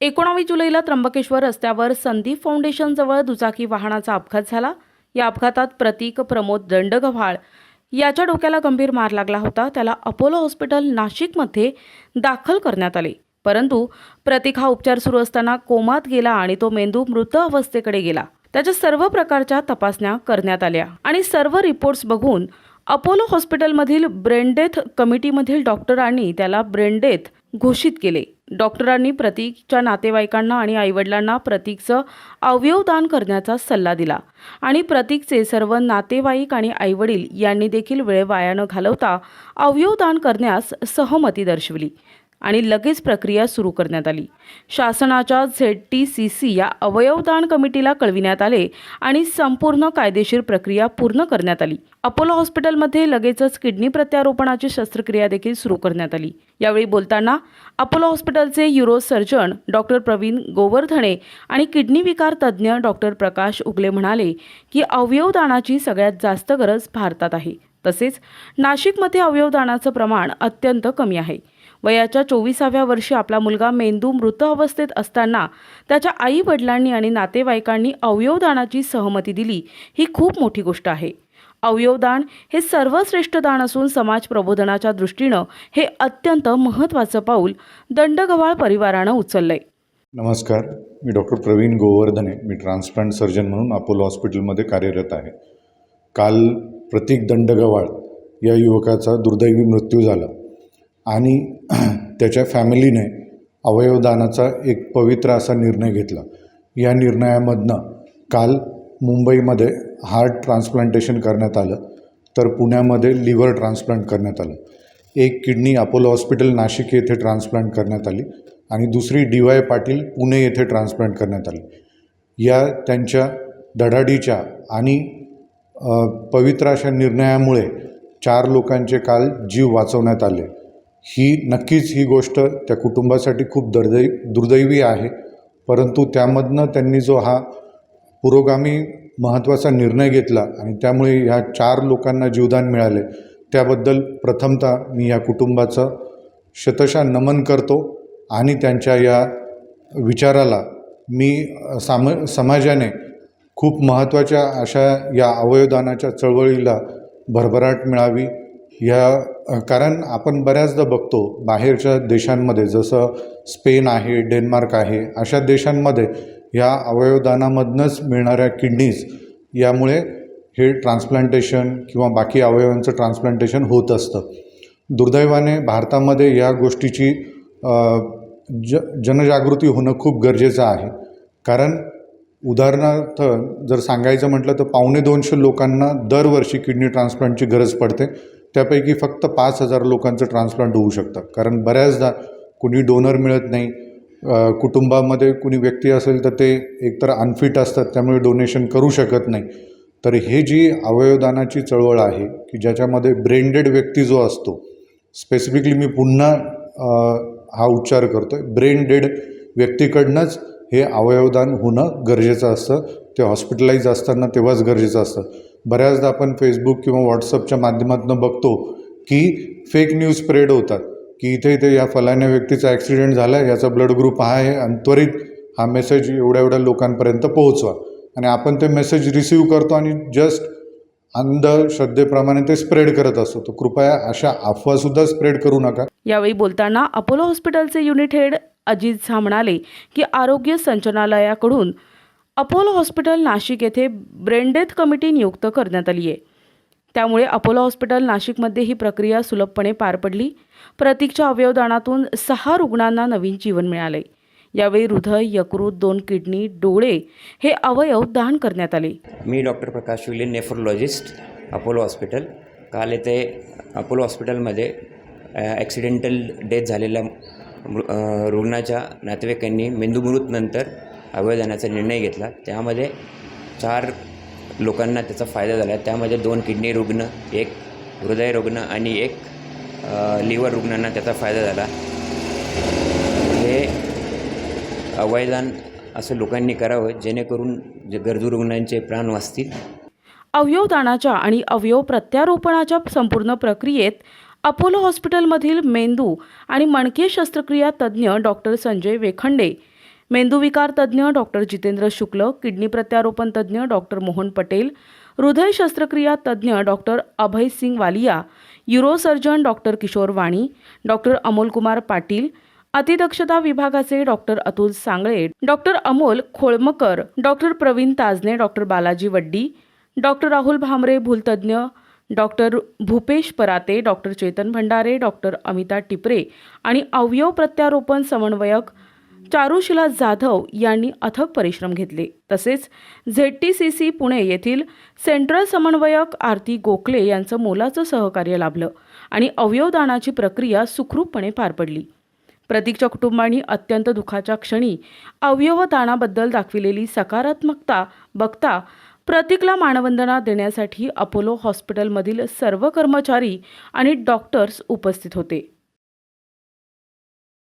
एकोणावीस जुलैला त्र्यंबकेश्वर रस्त्यावर संदीप फाउंडेशनजवळ दुचाकी वाहनाचा अपघात झाला. या अपघातात प्रतीक प्रमोद दंडगव्हाळ याच्या डोक्याला गंभीर मार लागला होता. त्याला अपोलो हॉस्पिटल नाशिकमध्ये दाखल करण्यात आले. परंतु प्रतीक हा उपचार सुरू असताना कोमात गेला आणि तो मेंदू मृत अवस्थेकडे गेला. त्याच्या सर्व प्रकारच्या तपासण्या करण्यात आल्या. आणि सर्व रिपोर्ट्स बघून अपोलो हॉस्पिटलमधील ब्रेनडेथ कमिटीमधील डॉक्टरांनी त्याला ब्रेनडेथ घोषित केले. डॉक्टरांनी प्रतीकच्या नातेवाईकांना आणि आईवडिलांना प्रतीकचं अवयवदान करण्याचा सल्ला दिला आणि प्रतीकचे सर्व नातेवाईक आणि आईवडील यांनी देखील वेळ वाया न घालवता अवयवदान करण्यास सहमती दर्शवली. आणि लगेच प्रक्रिया सुरू करण्यात आली. शासनाच्या झेड टी सी सी या अवयवदान कमिटीला कळविण्यात आले आणि संपूर्ण कायदेशीर प्रक्रिया पूर्ण करण्यात आली. अपोलो हॉस्पिटलमध्ये लगेचच किडनी प्रत्यारोपणाची शस्त्रक्रिया देखील सुरू करण्यात आली. यावेळी बोलताना अपोलो हॉस्पिटलचे uro surgeon doctor Pravin Govardhane आणि किडनी विकार तज्ज्ञ डॉक्टर प्रकाश उगले म्हणाले की अवयवदानाची सगळ्यात जास्त गरज भारतात आहे. तसेच नाशिकमध्ये अवयवदानाचं प्रमाण अत्यंत कमी आहे. वयाच्या चोवीसाव्या वर्षी आपला मुलगा मेंदू मृत अवस्थेत असताना त्याच्या आई वडिलांनी आणि नातेवाईकांनी अवयवदानाची सहमती दिली ही खूप मोठी गोष्ट आहे. अवयवदान हे सर्वश्रेष्ठ दान असून समाज प्रबोधनाच्या दृष्टीनं हे अत्यंत महत्त्वाचं पाऊल दंडगवाळ परिवारानं उचललंय. नमस्कार. मी डॉक्टर प्रवीण गोवर्धने. मी ट्रान्सप्लांट सर्जन म्हणून अपोलो हॉस्पिटलमध्ये कार्यरत आहे. काल प्रतीक दंडगवाळ या युवकाचा दुर्दैवी मृत्यू झाला. आणि त्याच्या फॅमिलीने अवयवदानाचा एक पवित्र असा निर्णय घेतला. या निर्णयामधनं काल मुंबईमध्ये हार्ट ट्रान्सप्लांटेशन करण्यात आलं तर पुण्यामध्ये लिव्हर ट्रान्सप्लांट करण्यात आलं. एक किडनी अपोलो हॉस्पिटल नाशिक येथे ट्रान्सप्लांट करण्यात आली आणि दुसरी डी वाय पाटील पुणे येथे ट्रान्सप्लांट करण्यात आली. या त्यांच्या धडाडीच्या आणि पवित्र अशा निर्णयामुळे चार लोकांचे काल जीव वाचवण्यात आले. ही नक्कीच ही गोष्ट त्या कुटुंबासाठी खूप दुर्दै दुर्दैवी आहे. परंतु त्यामधनं त्यांनी जो हा पुरोगामी महत्त्वाचा निर्णय घेतला आणि त्यामुळे ह्या चार लोकांना जीवदान मिळाले त्याबद्दल प्रथमतः मी या कुटुंबाचं शतशा नमन करतो आणि त्यांच्या या विचाराला मी साम समाजाने खूप महत्त्वाच्या अशा या अवयवदानाच्या चळवळीला भरभराट मिळावी. या कारण आपण बऱ्याचदा बघतो बाहेरच्या देशांमध्ये जसं स्पेन आहे डेन्मार्क आहे अशा देशांमध्ये या अवयवदानामधनंच मिळणाऱ्या किडनीज यामुळे हे ट्रान्सप्लांटेशन किंवा बाकी अवयवांचं ट्रान्सप्लांटेशन होत असतं. दुर्दैवाने भारतामध्ये या गोष्टीची ज जनजागृती होणं खूप गरजेचं आहे. कारण उदाहरणार्थ जर सांगायचं म्हटलं तर पावणे दोनशे लोकांना दरवर्षी किडनी ट्रान्सप्लांटची गरज पडते. त्यापैकी फक्त पाच हजार लोकांचं ट्रान्सप्लांट होऊ शकतं. कारण बऱ्याचदा कुणी डोनर मिळत नाही कुटुंबामध्ये कुणी व्यक्ती असेल तर ते एकतर अनफिट असतात त्यामुळे डोनेशन करू शकत नाही. तर हे जी अवयवदानाची चळवळ आहे की ज्याच्यामध्ये ब्रेंडेड व्यक्ती जो असतो स्पेसिफिकली मी पुन्हा हा उच्चार करतो आहे ब्रेन डेड व्यक्तीकडनंच हे अवयवदान होणं गरजेचं असतं. ते हॉस्पिटलाइज असताना तेव्हाच गरजेचं असतं. बऱ्याचदा आपण फेसबुक किंवा व्हॉट्सअपच्या माध्यमातून बघतो की फेक न्यूज स्प्रेड होतात. की इथे इथे या फलाण्या व्यक्तीचा ॲक्सिडेंट झाला आहे याचा ब्लड ग्रुप हा आहे आणि त्वरित हा मेसेज एवढ्या एवढ्या लोकांपर्यंत पोहोचवा. आणि आपण ते मेसेज रिसीव करतो आणि जस्ट अंधश्रद्धेप्रमाणे ते स्प्रेड करत असतो. तर कृपया अशा अफवासुद्धा स्प्रेड करू नका. यावेळी बोलताना अपोलो हॉस्पिटलचे युनिट हेड अजित झा म्हणाले की आरोग्य संचालनालयाकडून अपोलो हॉस्पिटल नाशिक येथे ब्रेंडेथ कमिटी नियुक्त करण्यात आली आहे. त्यामुळे अपोलो हॉस्पिटल नाशिकमध्ये ही प्रक्रिया सुलभपणे पार पडली. प्रतीकच्या अवयवदानातून सहा रुग्णांना नवीन जीवन मिळाले. यावेळी हृदय यकृत दोन किडनी डोळे हे अवयव दान करण्यात आले. मी doctor Prakash Wile nephrologist Apollo hospital. काल येथे अपोलो हॉस्पिटलमध्ये ॲक्सिडेंटल डेथ झालेल्या रुग्णाच्या नातेवाईकांनी मेंदूमृतनंतर अवयवदानाचा निर्णय घेतला. त्यामध्ये चार लोकांना त्याचा फायदा झाला. त्यामध्ये दोन किडनी रुग्ण एक हृदय रुग्ण आणि एक लिव्हर रुग्णांना त्याचा फायदा झाला. हे अवयदान असं लोकांनी करावं जेणेकरून जे गरजू रुग्णांचे प्राण वाचतील. अवयवदानाच्या आणि अवयव प्रत्यारोपणाच्या संपूर्ण प्रक्रियेत अपोलो हॉस्पिटलमधील मेंदू आणि मणके शस्त्रक्रिया तज्ज्ञ डॉक्टर संजय वेखंडे मेंदूविकार तज्ज्ञ डॉक्टर जितेंद्र शुक्ल किडनी प्रत्यारोपण तज्ज्ञ डॉक्टर मोहन पटेल हृदय शस्त्रक्रिया तज्ज्ञ doctor Abhay Singh Walia urosurgeon doctor Kishor Wani doctor Amolkumar Patil अतिदक्षता विभागाचे doctor Atul Sangle doctor Amol Kholamkar doctor Pravin Tajne doctor Balaji Waddi doctor Rahul Bhamre भूलतज्ञ doctor Bhupesh Parate doctor Chetan Bhandare doctor Amita Tipre आणि अवयव प्रत्यारोपण समन्वयक चारुशिला जाधव यांनी अथक परिश्रम घेतले. तसेच Z T C C Pune येथील सेंट्रल समन्वयक आरती गोखले यांचं मोलाचं सहकार्य लाभलं आणि अवयवदानाची प्रक्रिया सुखरूपपणे पार पडली. प्रतीकच्या कुटुंबांनी अत्यंत दुःखाच्या क्षणी अवयवदानाबद्दल दाखविलेली सकारात्मकता बघता प्रतीकला मानवंदना देण्यासाठी अपोलो हॉस्पिटलमधील सर्व कर्मचारी आणि डॉक्टर्स उपस्थित होते.